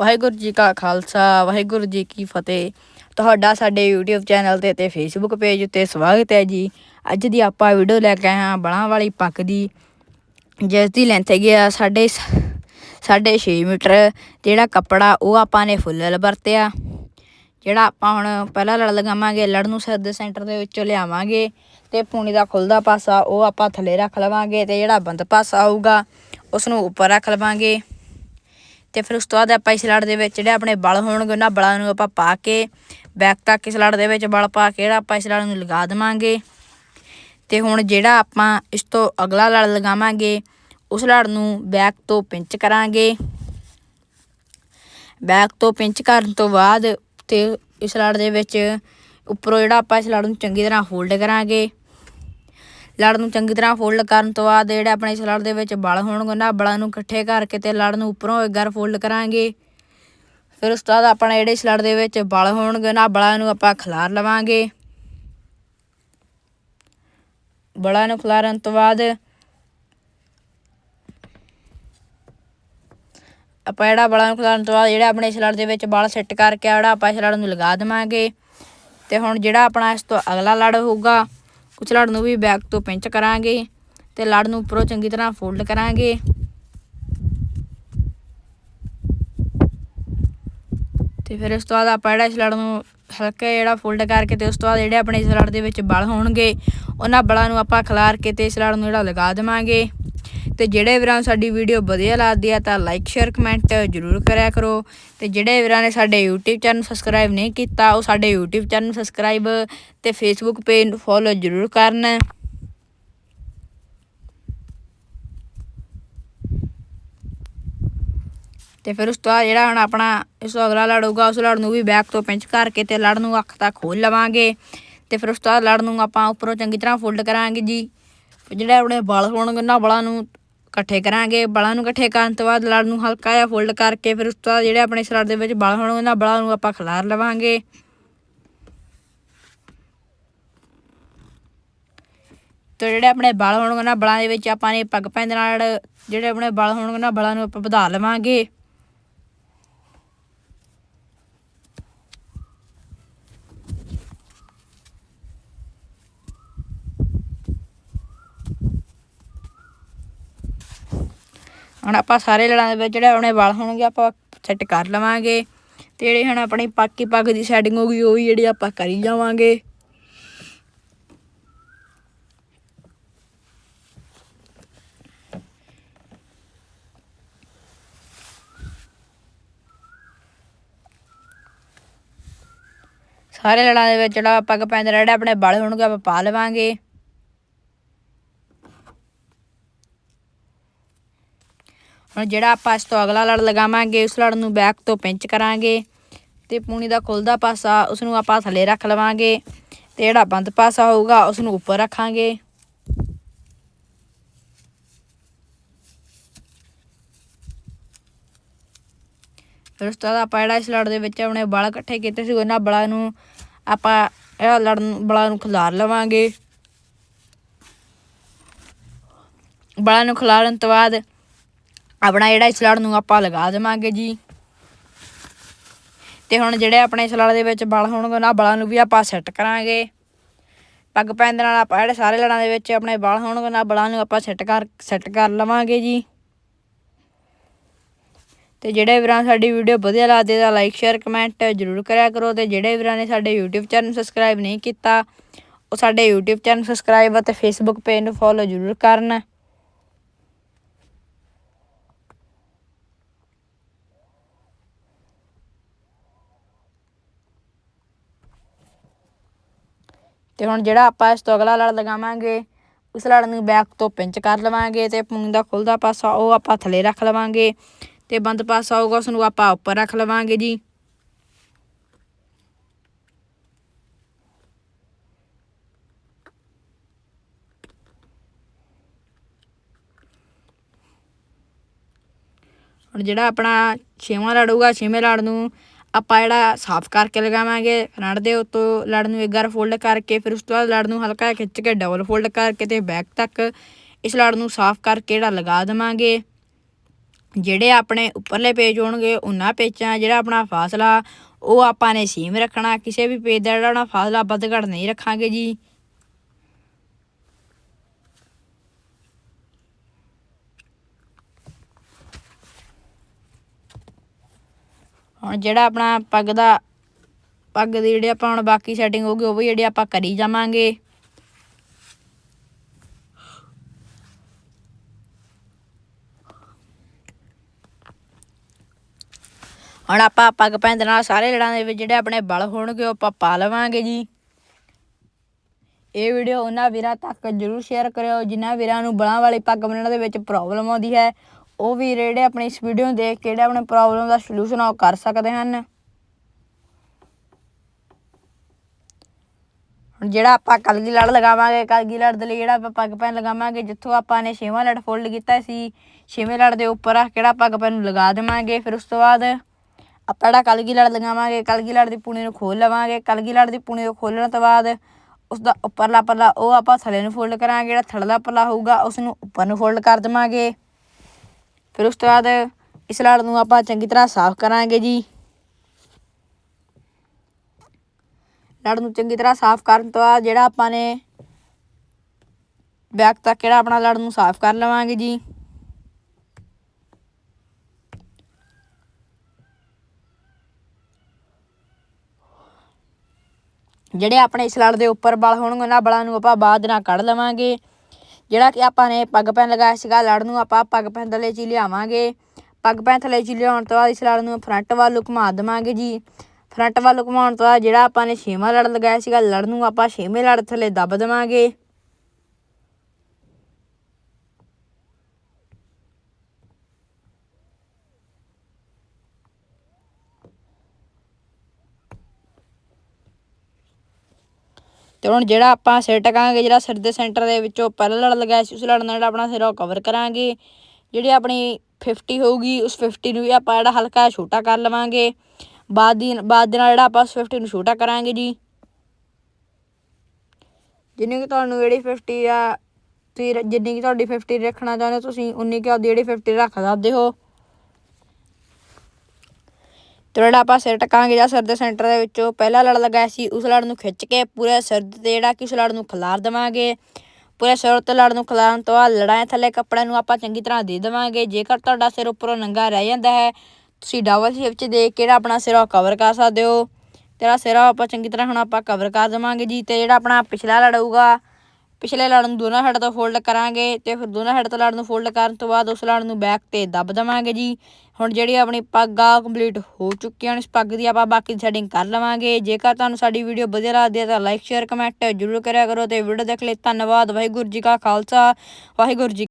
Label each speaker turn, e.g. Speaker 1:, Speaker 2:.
Speaker 1: ਵਾਹਿਗੁਰੂ ਜੀ ਕਾ ਖਾਲਸਾ, ਵਾਹਿਗੁਰੂ ਜੀ ਕੀ ਫਤਿਹ। ਤੁਹਾਡਾ ਸਾਡੇ YouTube ਚੈਨਲ ਤੇ ਤੇ Facebook ਪੇਜ ਉੱਤੇ ਸਵਾਗਤ ਹੈ ਜੀ। ਅੱਜ ਦੀ ਆਪਾਂ ਵੀਡੀਓ ਲੈ ਕੇ ਆਏ ਹਾਂ ਬਲਾਂ ਵਾਲੀ ਪੱਕ ਦੀ, ਜਿਸ ਦੀ ਲੈਂਥ ਹੈਗੀ ਆ ਸਾਡੇ ਸਾਡੇ 6 ਮੀਟਰ। ਜਿਹੜਾ ਕੱਪੜਾ ਉਹ ਆਪਾਂ ਨੇ ਫੁੱਲ ਵਰਤਿਆ। ਜਿਹੜਾ ਆਪਾਂ ਹੁਣ ਪਹਿਲਾਂ ਲੜ ਲਗਾਵਾਂਗੇ ਲੜ ਨੂੰ ਸਿਰ ਸੈਂਟਰ ਦੇ ਵਿੱਚੋਂ ਲਿਆਵਾਂਗੇ। ਤੇ ਪੂਣੀ ਦਾ ਖੁੱਲਦਾ ਪਾਸਾ ਉਹ ਆਪਾਂ ਥੱਲੇ ਰੱਖ ਲਵਾਂਗੇ ਤੇ ਜਿਹੜਾ ਬੰਦ ਪਾਸਾ ਆਊਗਾ ਉਸ ਨੂੰ ਉੱਪਰ ਰੱਖ ਲਵਾਂਗੇ। ਤੇ ਫਿਰ ਉਸ ਤੋਂ ਬਾਅਦ ਆਪਾਂ ਇਸ ਲੜ ਦੇ ਵਿੱਚ ਜਿਹੜੇ ਆਪਣੇ ਬਲ ਹੋਣਗੇ, ਉਹਨਾਂ ਬਲਾਂ ਨੂੰ ਆਪਾਂ ਪਾ ਕੇ, ਬੈਕ ਤੱਕ ਇਸ ਲੜ ਦੇ ਵਿੱਚ ਬਲ ਪਾ ਕੇ ਜਿਹੜਾ ਆਪਾਂ ਇਸ ਲੜ ਨੂੰ ਲਗਾ ਦੇਵਾਂਗੇ। ਤੇ ਹੁਣ ਜਿਹੜਾ ਆਪਾਂ ਇਸ ਤੋਂ ਅਗਲਾ ਲੜ ਲਗਾਵਾਂਗੇ, ਉਸ ਲੜ ਨੂੰ ਬੈਕ ਤੋਂ ਪਿੰਚ ਕਰਾਂਗੇ। ਬੈਕ ਤੋਂ ਪਿੰਚ ਕਰਨ ਤੋਂ ਬਾਅਦ ਤੇ ਇਸ ਲੜ ਦੇ ਵਿੱਚ ਉੱਪਰੋਂ ਜਿਹੜਾ ਆਪਾਂ ਇਸ ਲੜ ਨੂੰ ਚੰਗੀ ਤਰ੍ਹਾਂ ਹੋਲਡ ਕਰਾਂਗੇ। ਲੜ ਨੂੰ ਚੰਗੀ ਤਰ੍ਹਾਂ ਫੋਲਡ ਕਰਨ ਤੋਂ ਬਾਅਦ ਜਿਹੜੇ ਆਪਣੇ ਇਸ ਲੜ ਦੇ ਵਿੱਚ ਬਲ ਹੋਣਗੇ, ਉਹਨਾਂ ਬਲਾਂ ਨੂੰ ਇਕੱਠੇ ਕਰਕੇ ਤੇ ਲੜ ਨੂੰ ਉੱਪਰੋਂ ਇੱਕ ਵਾਰ ਫੋਲਡ ਕਰਾਂਗੇ। ਫਿਰ ਉਸ ਤੋਂ ਬਾਅਦ ਆਪਣਾ ਜਿਹੜੇ ਇਸ ਲੜ ਦੇ ਵਿੱਚ ਬਲ ਹੋਣਗੇ, ਉਹਨਾਂ ਬਲਾਂ ਨੂੰ ਆਪਾਂ ਖਿਲਾਰ ਲਵਾਂਗੇ। ਬਲਾਂ ਨੂੰ ਖਿਲਾਰਨ ਤੋਂ ਬਾਅਦ ਆਪਾਂ ਜਿਹੜਾ ਬਲਾਂ ਨੂੰ ਖਿਲਾਰਨ ਤੋਂ ਬਾਅਦ ਜਿਹੜਾ ਆਪਣੇ ਇਸ ਲੜ ਦੇ ਵਿੱਚ ਬਲ ਸੈੱਟ ਕਰਕੇ ਜਿਹੜਾ ਆਪਾਂ ਇਸ ਲੜ ਨੂੰ ਲਗਾ ਦੇਵਾਂਗੇ। ਤੇ ਹੁਣ ਜਿਹੜਾ ਆਪਣਾ ਇਸ ਤੋਂ ਅਗਲਾ ਲੜ ਹੋਊਗਾ ਉਸ ਲੜ ਨੂੰ ਵੀ ਬੈਕ ਤੋਂ ਪਿੰਚ ਕਰਾਂਗੇ ਤੇ ਲੜ ਨੂੰ ਉੱਪਰੋਂ ਚੰਗੀ ਤਰ੍ਹਾਂ ਫੋਲਡ ਕਰਾਂਗੇ। ਤੇ ਫਿਰ ਉਸ ਤੋਂ ਬਾਅਦ ਆਪਾਂ ਜਿਹੜਾ ਇਸ ਲੜ ਨੂੰ ਹਲਕਾ ਜਿਹੜਾ ਫੋਲਡ ਕਰਕੇ ਤੇ ਉਸ ਤੋਂ ਬਾਅਦ ਜਿਹੜੇ ਆਪਣੇ ਇਸ ਲੜ ਦੇ ਵਿੱਚ ਬਲ ਹੋਣਗੇ, ਉਹਨਾਂ ਬਲਾਂ ਨੂੰ ਆਪਾਂ ਖਿਲਾਰ ਕੇ ਤੇ ਇਸ ਲੜ ਨੂੰ ਜਿਹੜਾ ਲਗਾ ਦੇਵਾਂਗੇ। ਤੇ ਜਿਹੜੇ ਵੀਰਾਂ ਨੂੰ ਸਾਡੀ ਵੀਡੀਓ ਵਧੀਆ ਲੱਗਦੀ ਆ ਤਾਂ ਲਾਈਕ ਸ਼ੇਅਰ ਕਮੈਂਟ ਜ਼ਰੂਰ ਕਰਿਆ ਕਰੋ। ਤੇ ਜਿਹੜੇ ਵੀਰਾਂ ਨੇ ਸਾਡੇ YouTube ਚੈਨਲ ਸਬਸਕ੍ਰਾਈਬ ਨਹੀਂ ਕੀਤਾ, ਉਹ ਸਾਡੇ YouTube ਚੈਨਲ ਸਬਸਕ੍ਰਾਈਬ ਤੇ Facebook ਪੇਜ ਨੂੰ ਫੋਲੋ ਜ਼ਰੂਰ ਕਰਨ। ਤੇ ਫਿਰ ਉਸ ਤੋਂ ਬਾਅਦ ਜਿਹੜਾ ਹੁਣ ਆਪਣਾ, ਇਸ ਤੋਂ ਅਗਲਾ ਲੜ ਉਸ ਲੜ ਨੂੰ ਵੀ ਬੈਕ ਤੋਂ ਪਿੰਚ ਕਰਕੇ ਤੇ ਲੜ ਨੂੰ ਅੱਖ ਤੱਕ ਖੋਲ ਲਵਾਂਗੇ। ਤੇ ਫਿਰ ਉਸ ਤੋਂ ਬਾਅਦ ਲੜ ਨੂੰ ਆਪਾਂ ਉੱਪਰੋਂ ਚੰਗੀ ਤਰ੍ਹਾਂ ਫੋਲਡ ਕਰਾਂਗੇ ਜੀ। ਫਿਰ ਜਿਹੜੇ ਆਪਣੇ ਬਲ ਹੋਣਗੇ ਉਹਨਾਂ ਬਲਾਂ ਨੂੰ ਇਕੱਠੇ ਕਰਾਂਗੇ, ਬਲਾਂ ਨੂੰ ਇਕੱਠੇ ਕਰਨ ਤੋਂ ਬਾਅਦ ਲੜ ਨੂੰ ਹਲਕਾ ਜਿਹਾ ਫੋਲਡ ਕਰਕੇ ਫਿਰ ਉਸ ਤੋਂ ਬਾਅਦ ਜਿਹੜੇ ਆਪਣੇ ਸਲੜ ਦੇ ਵਿੱਚ ਬਲ ਹੋਣਗੇ ਉਹਨਾਂ ਬਲਾਂ ਨੂੰ ਆਪਾਂ ਖਿਲਾਰ ਲਵਾਂਗੇ। ਤੇ ਜਿਹੜੇ ਆਪਣੇ ਬਲ ਹੋਣਗੇ, ਉਹਨਾਂ ਬਲਾਂ ਦੇ ਵਿੱਚ ਆਪਾਂ ਨੇ ਪੱਗ ਪੈਂਦੇ ਨਾਲ, ਜਿਹੜੇ ਆਪਣੇ ਬਲ ਹੋਣਗੇ, ਉਹਨਾਂ ਬਲਾਂ ਨੂੰ ਆਪਾਂ ਵਧਾ ਲਵਾਂਗੇ। ਹੁਣ ਆਪਾਂ ਸਾਰੇ ਲੜਾਂ ਦੇ ਵਿੱਚ ਜਿਹੜੇ ਆਪਣੇ ਵਾਲ ਹੋਣਗੇ ਆਪਾਂ ਸੈੱਟ ਕਰ ਲਵਾਂਗੇ ਤੇ ਜਿਹੜੇ ਹੁਣ ਆਪਣੀ ਪਾਕੀ ਪੱਗ ਦੀ ਸੈਟਿੰਗ ਹੋ ਗਈ, ਉਹ ਵੀ ਜਿਹੜੀ ਆਪਾਂ ਕਰੀ ਜਾਵਾਂਗੇ। ਸਾਰੇ ਲੜਾਂ ਦੇ ਵਿੱਚ ਜਿਹੜਾ ਪੱਗ ਪੈਂਦਾ ਜਿਹੜਾ ਆਪਣੇ ਵਾਲ ਹੋਣਗੇ ਆਪਾਂ ਪਾ ਲਵਾਂਗੇ। ਹੁਣ ਜਿਹੜਾ ਆਪਾਂ ਇਸ ਤੋਂ ਅਗਲਾ ਲੜ ਲਗਾਵਾਂਗੇ, ਉਸ ਲੜ ਨੂੰ ਬੈਕ ਤੋਂ ਪਿੰਚ ਕਰਾਂਗੇ ਤੇ ਪੂਣੀ ਦਾ ਖੁੱਲਦਾ ਪਾਸਾ ਉਸ ਨੂੰ ਆਪਾਂ ਥੱਲੇ ਰੱਖ ਲਵਾਂਗੇ ਤੇ ਜਿਹੜਾ ਬੰਦ ਪਾਸਾ ਹੋਊਗਾ ਉਸ ਨੂੰ ਉੱਪਰ ਰੱਖਾਂਗੇ। ਫਿਰ ਉਸ ਤੋਂ ਬਾਅਦ ਆਪਾਂ ਜਿਹੜਾ ਇਸ ਲੜ ਦੇ ਵਿੱਚ ਆਪਣੇ ਬਲ ਇਕੱਠੇ ਕੀਤੇ ਸੀ, ਉਹਨਾਂ ਬਲਾਂ ਨੂੰ ਆਪਾਂ ਇਹ ਲੜ ਬਲਾਂ ਨੂੰ ਖਿਲਾਰ ਲਵਾਂਗੇ। ਬਲਾਂ ਨੂੰ ਖਿਲਾਰਨ ਤੋਂ ਬਾਅਦ ਆਪਣਾ ਜਿਹੜਾ ਇਸ ਲੜ ਨੂੰ ਆਪਾਂ ਲਗਾ ਦੇਵਾਂਗੇ ਜੀ। ਤੇ ਹੁਣ ਜਿਹੜੇ ਆਪਣੇ ਇਸ ਲੜ ਦੇ ਵਿੱਚ ਬਲ ਹੋਣਗੇ, ਉਹਨਾਂ ਬਲਾਂ ਨੂੰ ਵੀ ਆਪਾਂ ਸੈੱਟ ਕਰਾਂਗੇ। ਪੱਗ ਪੈਣ ਦੇ ਨਾਲ ਆਪਾਂ ਜਿਹੜੇ ਸਾਰੇ ਲੜਾਂ ਦੇ ਵਿੱਚ ਆਪਣੇ ਬਲ ਹੋਣਗੇ, ਉਹਨਾਂ ਬਲਾਂ ਨੂੰ ਆਪਾਂ ਸੈੱਟ ਕਰ ਸੈੱਟ ਕਰ ਲਵਾਂਗੇ ਜੀ। ਤੇ ਜਿਹੜੇ ਵੀਰਾਂ ਸਾਡੀ ਵੀਡੀਓ ਵਧੀਆ ਲੱਗਦੀ ਤਾਂ ਲਾਈਕ ਸ਼ੇਅਰ ਕਮੈਂਟ ਜ਼ਰੂਰ ਕਰਿਆ ਕਰੋ ਤੇ ਜਿਹੜੇ ਵੀਰਾਂ ਨੇ ਸਾਡੇ YouTube ਚੈਨਲ ਸਬਸਕ੍ਰਾਈਬ ਨਹੀਂ ਕੀਤਾ, ਉਹ ਸਾਡੇ YouTube ਚੈਨਲ ਸਬਸਕ੍ਰਾਈਬ ਅਤੇ Facebook ਪੇਜ ਨੂੰ ਫੋਲੋ ਜ਼ਰੂਰ ਕਰਨ। ਤੇ ਹੁਣ ਜਿਹੜਾ ਆਪਾਂ ਇਸ ਤੋਂ ਅਗਲਾ ਲੜ ਲਗਾਵਾਂਗੇ, ਉਸ ਲੜ ਨੂੰ ਬੈਕ ਤੋਂ ਪਿੰਚ ਕਰ ਲਵਾਂਗੇ ਤੇ ਪੂੰਗ ਦਾ ਖੁੱਲਦਾ ਪਾਸਾ ਉਹ ਆਪਾਂ ਥੱਲੇ ਰੱਖ ਲਵਾਂਗੇ ਤੇ ਬੰਦ ਪਾਸਾ ਹੋਊਗਾ ਉਸ ਨੂੰ ਆਪਾਂ ਉੱਪਰ ਰੱਖ ਲਵਾਂਗੇ ਜੀ। ਹੁਣ ਜਿਹੜਾ ਆਪਣਾ ਛੇਵਾਂ ਲੜ ਹੋਊਗਾ, ਛੇਵੇਂ ਲੜ ਨੂੰ ਆਪਾਂ ਜਿਹੜਾ ਸਾਫ਼ ਕਰਕੇ ਲਗਾਵਾਂਗੇ ਫਰੰਟ ਦੇ ਉੱਤੋਂ ਲੜ ਨੂੰ ਇੱਕ ਵਾਰ ਫੋਲਡ ਕਰਕੇ, ਫਿਰ ਉਸ ਤੋਂ ਬਾਅਦ ਲੜ ਨੂੰ ਹਲਕਾ ਖਿੱਚ ਕੇ ਡਬਲ ਫੋਲਡ ਕਰਕੇ ਤੇ ਬੈਕ ਤੱਕ ਇਸ ਲੜ ਨੂੰ ਸਾਫ਼ ਕਰਕੇ ਜਿਹੜਾ ਲਗਾ ਦੇਵਾਂਗੇ। ਜਿਹੜੇ ਆਪਣੇ ਉੱਪਰਲੇ ਪੇਜ ਹੋਣਗੇ, ਉਹਨਾਂ ਪੇਜਾਂ ਜਿਹੜਾ ਆਪਣਾ ਫਾਸਲਾ, ਉਹ ਆਪਾਂ ਨੇ ਸੇਮ ਰੱਖਣਾ, ਕਿਸੇ ਵੀ ਪੇਜ ਦਾ ਜਿਹੜਾ ਆਪਣਾ ਫਾਸਲਾ ਵੱਧ ਘੱਟ ਨਹੀਂ ਰੱਖਾਂਗੇ ਜੀ। ਹੁਣ ਜਿਹੜਾ ਆਪਣਾ ਪੱਗ ਦਾ, ਪੱਗ ਦੀ ਜਿਹੜੀ ਆਪਾਂ ਹੁਣ ਬਾਕੀ ਸੈਟਿੰਗ ਹੋਊਗੀ, ਉਹ ਵੀ ਜਿਹੜੀ ਆਪਾਂ ਕਰੀ ਜਾਵਾਂਗੇ। ਹੁਣ ਆਪਾਂ ਪੱਗ ਪੈਣ ਦੇ ਨਾਲ ਸਾਰੇ ਲੜਾਂ ਦੇ ਵਿੱਚ ਜਿਹੜੇ ਆਪਣੇ ਬਲ ਹੋਣਗੇ, ਉਹ ਆਪਾਂ ਪਾ ਲਵਾਂਗੇ ਜੀ। ਇਹ ਵੀਡੀਓ ਉਹਨਾਂ ਵੀਰਾਂ ਤੱਕ ਜਰੂਰ ਸ਼ੇਅਰ ਕਰਿਓ, ਜਿਨ੍ਹਾਂ ਵੀਰਾਂ ਨੂੰ ਬਲਾਂ ਵਾਲੀ ਪੱਗ ਬੰਨਣ ਦੇ ਵਿੱਚ ਪ੍ਰੋਬਲਮ ਆਉਂਦੀ ਹੈ। ਉਹ ਵੀ ਜਿਹੜੇ ਆਪਣੀ ਇਸ ਵੀਡੀਓ ਨੂੰ ਦੇਖ ਕੇ ਜਿਹੜੇ ਆਪਣੇ ਪ੍ਰੋਬਲਮ ਦਾ ਸੋਲੂਸ਼ਨ ਉਹ ਕਰ ਸਕਦੇ ਹਨ। ਹੁਣ ਜਿਹੜਾ ਆਪਾਂ ਕਲਗੀ ਲੜ ਲਗਾਵਾਂਗੇ ਕਲਗੀ ਲੜ ਦੇ ਲਈ ਜਿਹੜਾ ਆਪਾਂ ਪੱਗ ਪੈਨ ਲਗਾਵਾਂਗੇ, ਜਿੱਥੋਂ ਆਪਾਂ ਨੇ ਛੇਵਾਂ ਲੜ ਫੋਲਡ ਕੀਤਾ ਸੀ, ਛੇਵੇਂ ਲੜ ਦੇ ਉੱਪਰ ਆ, ਕਿਹੜਾ ਪੱਗ ਪੈਨ ਨੂੰ ਲਗਾ ਦੇਵਾਂਗੇ, ਫਿਰ ਉਸ ਤੋਂ ਬਾਅਦ ਆਪਾਂ ਜਿਹੜਾ ਕਲਗੀ ਲੜ ਲਗਾਵਾਂਗੇ ਕਲਗੀ ਲੜ ਦੀ ਪੂਣੀ ਨੂੰ ਖੋਲ ਲਵਾਂਗੇ ਕਲਗੀ ਲੜ ਦੀ ਪੂਣੀ ਨੂੰ ਖੋਲਣ ਤੋਂ ਬਾਅਦ ਉਸ ਦਾ ਉੱਪਰਲਾ ਪੱਲਾ ਉਹ ਆਪਾਂ ਥੱਲੇ ਨੂੰ ਫੋਲਡ ਕਰਾਂਗੇ, ਜਿਹੜਾ ਥੱਲੜਾ ਪੱਲਾ ਹੋਊਗਾ ਉਸ ਨੂੰ ਉੱਪਰ ਨੂੰ ਫੋਲਡ ਕਰ ਦੇਵਾਂਗੇ। ਫਿਰ ਉਸ ਤੋਂ ਬਾਅਦ ਇਸ ਲੜ ਨੂੰ ਆਪਾਂ ਚੰਗੀ ਤਰ੍ਹਾਂ ਸਾਫ਼ ਕਰਾਂਗੇ ਜੀ। ਲੜ ਨੂੰ ਚੰਗੀ ਤਰ੍ਹਾਂ ਸਾਫ਼ ਕਰਨ ਤੋਂ ਬਾਅਦ ਜਿਹੜਾ ਆਪਾਂ ਨੇ ਬੈਕ ਤੱਕ ਜਿਹੜਾ ਆਪਣਾ ਲੜ ਨੂੰ ਸਾਫ਼ ਕਰ ਲਵਾਂਗੇ ਜੀ। ਜਿਹੜੇ ਆਪਣੇ ਇਸ ਲੜ ਦੇ ਉੱਪਰ ਬਲ ਹੋਣਗੇ, ਉਹਨਾਂ ਬਲਾਂ ਨੂੰ ਆਪਾਂ ਬਾਅਦ ਨਾਲ ਕੱਢ ਲਵਾਂਗੇ। ਜਿਹੜਾ ਕਿ ਆਪਾਂ ਨੇ ਪੱਗ ਪੈਨ ਲਗਾਇਆ ਸੀਗਾ, ਲੜ ਨੂੰ ਆਪਾਂ ਪੱਗ ਪੈਨ ਥੱਲੇ ਚ ਹੀ ਲਿਆਵਾਂਗੇ। ਪੱਗ ਪੈਨ ਥੱਲੇ ਚ ਲਿਆਉਣ ਤੋਂ ਬਾਅਦ ਇਸ ਲੜ ਨੂੰ ਫਰੰਟ ਵੱਲ ਨੂੰ ਘੁਮਾ ਦੇਵਾਂਗੇ ਜੀ। ਫਰੰਟ ਵੱਲ ਘੁਮਾਉਣ ਤੋਂ ਬਾਅਦ ਜਿਹੜਾ ਆਪਾਂ ਨੇ ਛੇਵਾਂ ਲੜ ਲਗਾਇਆ ਸੀਗਾ, ਲੜ ਨੂੰ ਆਪਾਂ ਛੇਵੇਂ ਲੜ ਥੱਲੇ ਦੱਬ ਦੇਵਾਂਗੇ। ਤੇ ਹੁਣ ਜਿਹੜਾ ਆਪਾਂ ਸਿਰ ਟਕਾਂਗੇ, ਜਿਹੜਾ ਸਿਰ ਦੇ ਸੈਂਟਰ ਦੇ ਵਿੱਚੋਂ ਪਹਿਲਾ ਲੜ ਲਗਾਇਆ ਸੀ, ਉਸ ਲੜ ਨਾਲ ਜਿਹੜਾ ਆਪਣਾ ਸਿਰ ਉਹ ਕਵਰ ਕਰਾਂਗੇ। ਜਿਹੜੀ ਆਪਣੀ 50 ਹੋਊਗੀ, ਉਸ 50 ਨੂੰ ਵੀ ਆਪਾਂ ਜਿਹੜਾ ਹਲਕਾ ਛੋਟਾ ਕਰ ਲਵਾਂਗੇ। ਬਾਅਦ ਦੀ, ਬਾਅਦ ਦੇ ਨਾਲ ਜਿਹੜਾ ਆਪਾਂ ਉਸ 50 ਨੂੰ ਛੋਟਾ ਕਰਾਂਗੇ ਜੀ। ਜਿੰਨੀ ਕਿ ਤੁਹਾਨੂੰ ਜਿਹੜੀ 50 ਆ, ਤੁਸੀਂ ਜਿੰਨੀ ਕਿ ਤੁਹਾਡੀ 50 ਰੱਖਣਾ ਚਾਹੁੰਦੇ ਹੋ, ਤੁਸੀਂ ਉਨੀ ਕਿ ਆਪਦੀ ਜਿਹੜੀ 50 ਰੱਖ ਸਕਦੇ ਹੋ। ਤੇ ਜਿਹੜਾ ਆਪਾਂ ਸਿਰ ਟਕਾਂਗੇ ਜਾਂ ਸਿਰ ਦੇ ਸੈਂਟਰ ਦੇ ਵਿੱਚੋਂ ਪਹਿਲਾ ਲੜ ਲਗਾਇਆ ਸੀ, ਉਸ ਲੜ ਨੂੰ ਖਿੱਚ ਕੇ ਪੂਰੇ ਸਿਰ ਤੇ ਜਿਹੜਾ ਕਿ ਉਸ ਲੜ ਨੂੰ ਖਿਲਾਰ ਦੇਵਾਂਗੇ। ਪੂਰੇ ਸਿਰ ਤੇ ਲੜ ਨੂੰ ਖਿਲਾਰਨ ਤੋਂ ਬਾਅਦ ਲੜਾਂ ਥੱਲੇ ਕੱਪੜੇ ਨੂੰ ਆਪਾਂ ਚੰਗੀ ਤਰ੍ਹਾਂ ਦੇ ਦੇਵਾਂਗੇ। ਜੇਕਰ ਤੁਹਾਡਾ ਸਿਰ ਉੱਪਰੋਂ ਨੰਗਾ ਰਹਿ ਜਾਂਦਾ ਹੈ, ਤੁਸੀਂ ਡਬਲ ਸ਼ੇਪ 'ਚ ਦੇਖ ਕੇ ਜਿਹੜਾ ਆਪਣਾ ਸਿਰ ਉਹ ਕਵਰ ਕਰ ਸਕਦੇ ਹੋ। ਤੇਰਾ ਸਿਰ ਆਪਾਂ ਚੰਗੀ ਤਰ੍ਹਾਂ ਹੁਣ ਆਪਾਂ ਕਵਰ ਕਰ ਦੇਵਾਂਗੇ ਜੀ ਤੇ ਜਿਹੜਾ ਆਪਣਾ ਪਿਛਲਾ ਲੜ ਪਿਛਲੇ ਲੜ ਨੂੰ ਦੋਨਾਂ ਹੈਡ ਤੋਂ ਫੋਲਡ ਕਰਾਂਗੇ ਤੇ ਫਿਰ ਦੋਨਾਂ ਹੈਡ ਤੋਂ ਲੜ ਨੂੰ ਫੋਲਡ ਕਰਨ ਤੋਂ ਬਾਅਦ ਉਸ ਲੜ ਨੂੰ ਬੈਕ ਤੇ ਦੱਬ ਦੇਵਾਂਗੇ ਜੀ। ਹੁਣ ਜਿਹੜੀ ਆਪਣੀ ਪੱਗ ਆ ਕੰਪਲੀਟ ਹੋ ਚੁੱਕੀ ਹਨ ਇਸ ਪੱਗ ਦੀ ਆਪਾਂ ਬਾਕੀ ਦੀ ਸੈਟਿੰਗ ਕਰ ਲਵਾਂਗੇ। ਜੇਕਰ ਤੁਹਾਨੂੰ ਸਾਡੀ ਵੀਡੀਓ ਵਧੀਆ ਲੱਗਦੀ ਹੈ ਤਾਂ ਲਾਈਕ ਸ਼ੇਅਰ ਕਮੈਂਟ ਜ਼ਰੂਰ ਕਰਿਆ ਕਰੋ ਤੇ ਵੀਡੀਓ ਦੇਖ ਲਈ। ਧੰਨਵਾਦ, ਵਾਹਿਗੁਰੂ ਜੀ ਕਾ ਖਾਲਸਾ, ਵਾਹਿਗੁਰੂ ਜੀ